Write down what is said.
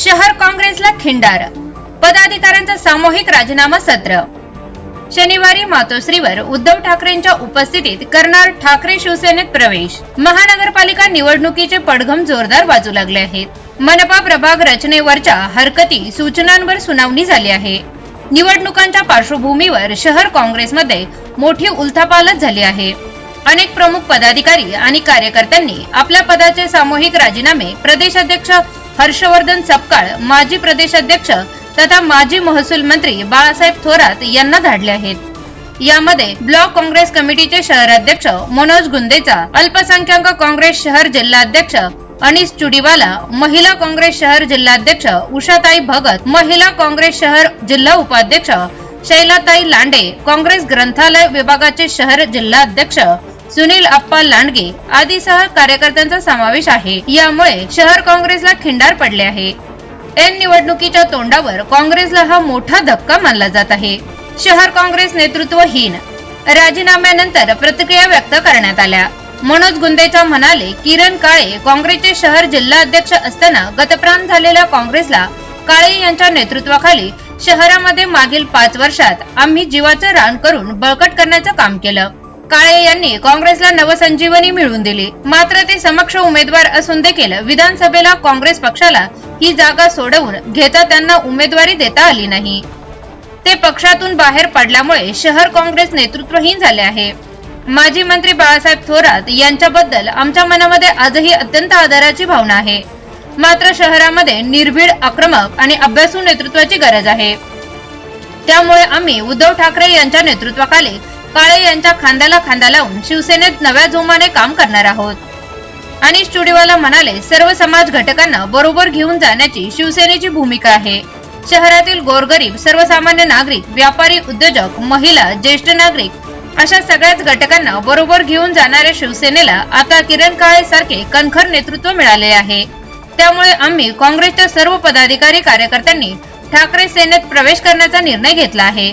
शहर काँग्रेसला खिंडार. पदाधिकाऱ्यांचा सामूहिक राजीनामा सत्र. शनिवारी मातोश्रीवर उद्धव ठाकरेंच्या उपस्थितीत करणार ठाकरे शिवसेनेत प्रवेश. महानगरपालिका निवडणुकीचे पडघम जोरदार वाजू लागले आहेत. मनपा प्रभाग रचनेवरच्या हरकती सूचनांवर सुनावणी झाली आहे. निवडणुकांच्या पार्श्वभूमीवर शहर काँग्रेसमध्ये मोठी उलथापालट झाली आहे. अनेक प्रमुख पदाधिकारी आणि कार्यकर्त्यांनी आपल्या पदाचे सामूहिक राजीनामे प्रदेशाध्यक्ष हर्षवर्धन सपकाळ माजी प्रदेशाध्यक्ष तथा माजी महसूल मंत्री बाळासाहेब थोरात यांना धाडले आहेत. यामध्ये ब्लॉक काँग्रेस कमिटीचे शहराध्यक्ष मनोज गुंदेचा अल्पसंख्याक काँग्रेस शहर जिल्हाध्यक्ष अनिस चुडीवाला महिला काँग्रेस शहर जिल्हाध्यक्ष उषाताई भगत महिला काँग्रेस शहर जिल्हा उपाध्यक्ष शैलाताई लांडे काँग्रेस ग्रंथालय विभागाचे शहर जिल्हाध्यक्ष सुनील अप्पा लांडगे आदीसह कार्यकर्त्यांचा समावेश आहे. यामुळे शहर काँग्रेसला खिंडार पडले आहे. एन निवडणुकीच्या तोंडावर काँग्रेसला हा मोठा धक्का मानला जात आहे. शहर काँग्रेस नेतृत्वहीन राजीनाम्यानंतर प्रतिक्रिया व्यक्त करण्यात आल्या. मनोज गुंदेचा म्हणाले किरण काळे काँग्रेसचे शहर जिल्हा अध्यक्ष असताना गतप्राण झालेल्या काँग्रेसला काळे यांच्या नेतृत्वाखाली शहरामध्ये मागील पाच वर्षात आम्ही जीवाचं रान करून बळकट करण्याचं काम केलं. काळे यांनी काँग्रेसला नवसंजीवनी मिळवून दिली. मात्र ते समक्ष उमेदवार असून देखील विधानसभेला काँग्रेस पक्षाला ही जागा सोडवून घेता त्यांना उमेदवारी देता आली नाही. ते पक्षातून बाहेर पडल्यामुळे शहर काँग्रेस नेतृत्वहीन झाले आहे. माजी मंत्री बाळासाहेब थोरात यांच्याबद्दल आमच्या मनामध्ये आजही अत्यंत आदराची भावना आहे. मात्र शहरामध्ये निर्भीड आक्रमक आणि अभ्यासू नेतृत्वाची गरज आहे. त्यामुळे आम्ही उद्धव ठाकरे यांच्या नेतृत्वाखाली काळे यांच्या खांद्याला खांदा लावून शिवसेनेत नव्या जोमाने काम करणार आहोत. अनिश चुडीवाला म्हणाले सर्व समाज घटकांना बरोबर घेऊन जाण्याची शिवसेनेची भूमिका आहे. शहरातील गोरगरीब सर्वसामान्य नागरिक व्यापारी उद्योजक महिला ज्येष्ठ नागरिक अशा सगळ्याच घटकांना बरोबर घेऊन जाणाऱ्या शिवसेनेला आता किरण काळे सारखे कणखर नेतृत्व मिळाले आहे. त्यामुळे आम्ही काँग्रेसच्या सर्व पदाधिकारी कार्यकर्त्यांनी ठाकरे सेनेत प्रवेश करण्याचा निर्णय घेतला आहे.